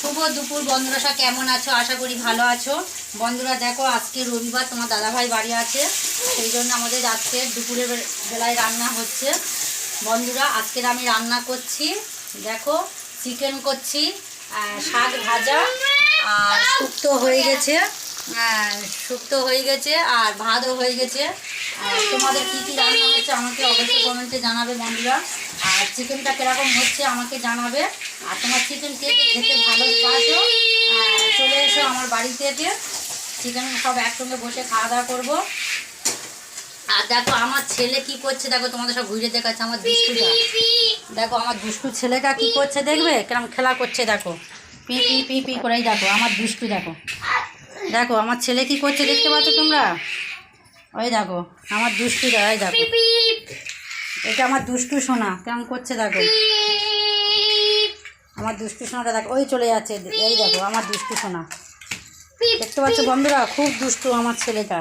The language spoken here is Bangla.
শুভ দুপুর, বন্ধুরা। সব কেমন আছো? আশা করি ভালো আছো। বন্ধুরা, দেখো, আজকে রবিবার, তোমার দাদাভাই বাড়ি আছে। সেই জন্য আমাদের আজকে দুপুরের বেলায় রান্না হচ্ছে। বন্ধুরা, আজকের আমি রান্না করছি, দেখো চিকেন করছি শাক ভাজা, আর শুক্তো হয়ে গেছে। শুক্তো হয়ে গেছে আর ভাতও হয়ে গেছে। আর তোমাদের কী কী রান্না হচ্ছে আমাকে অবশ্যই কমেন্টে জানাবে বন্ধুরা। আর চিকেনটা কীরকম হচ্ছে আমাকে জানাবে। আর তোমার চিকেন কে খেতে ভালো পাচ্ছো চলে এসো আমার বাড়িতে চিকেন সব একসঙ্গে বসে খাওয়া দাওয়া করব। আর দেখো আমার ছেলে কি করছে, দেখো তোমাদের সব ঘুরে দেখাচ্ছে আমার দুষ্টুটা। দেখো আমার দুষ্টু ছেলেটা কি করছে দেখবে? কেরম খেলা করছে দেখো। পি পি পি পি করেই দেখো, আমার দুষ্টু দেখো। দেখো আমার ছেলে কি করছে দেখতে পাচ্ছ তোমরা? ওই দেখো আমার দুষ্টু ওই দেখো। এটা আমার দুষ্টু সোনা কেমন করছে দেখো? আমার দুষ্টু সোনাটা দেখো ওই চলে যাচ্ছে এই দেখো আমার দুষ্টু সোনা। দেখতে পাচ্ছ বন্ধুরা খুব দুষ্টু আমার ছেলেটা।